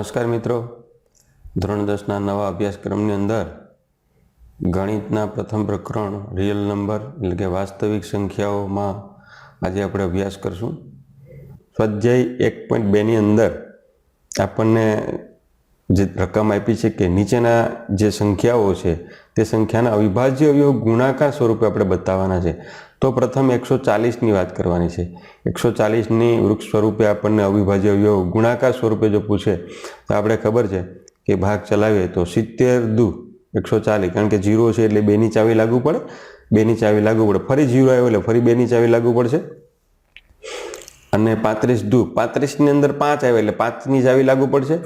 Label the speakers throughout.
Speaker 1: નમસ્કાર મિત્રો. ધોરણ દસના નવા અભ્યાસક્રમની અંદર ગણિતના પ્રથમ પ્રકરણ રિયલ નંબર એટલે કે વાસ્તવિક સંખ્યાઓમાં આજે આપણે અભ્યાસ કરશું. સ્વાધ્યાય એક પોઈન્ટ બેની અંદર આપણને જે રકમ આપી છે કે નીચેના જે સંખ્યાઓ છે તે સંખ્યાના અવિભાજ્ય અવયવ ગુણાકાર સ્વરૂપે આપણે બતાવવાના છે. તો પ્રથમ એકસો ચાલીસની વાત કરવાની છે. એકસો ચાલીસની વૃક્ષ સ્વરૂપે આપણને અવિભાજ્ય અવયવ ગુણાકાર સ્વરૂપે જો પૂછે, તો આપણે ખબર છે કે ભાગ ચલાવીએ તો સિત્તેર દુ એકસો ચાલીસ, કારણ કે જીરો છે એટલે બેની ચાવી લાગુ પડે, બેની ચાવી લાગુ પડે. ફરી જીરો આવ્યો એટલે ફરી બેની ચાવી લાગુ પડશે. અને પાંત્રીસ દુ, પાંત્રીસની અંદર પાંચ આવે એટલે પાંચની ચાવી લાગુ પડશે.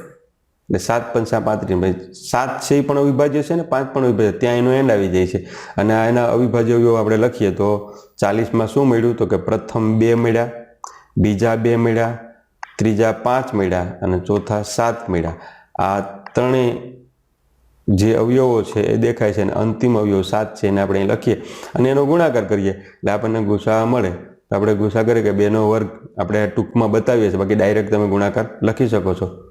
Speaker 1: એટલે સાત પંચા પાંત્રીસ ભાઈ. સાત છે એ પણ અવિભાજ્ય છે ને પાંચ પણ અવિભાજ્ય. ત્યાં એનો એન્ડ આવી જાય છે. અને આ એના અવિભાજ્ય અવયવ આપણે લખીએ તો ચાલીસમાં શું મળ્યું? તો કે પ્રથમ બે મળ્યા, બીજા બે મળ્યા, ત્રીજા પાંચ મળ્યા અને ચોથા સાત મળ્યા. આ ત્રણેય જે અવયવો છે એ દેખાય છે અને અંતિમ અવયવ સાત છે એને આપણે લખીએ. અને એનો ગુણાકાર કરીએ. એટલે આપણને ગુસા મળે. તો આપણે ગુસા કરીએ કે બેનો વર્ગ આપણે ટૂંકમાં બતાવીએ છીએ. બાકી ડાયરેક્ટ તમે ગુણાકાર લખી શકો છો.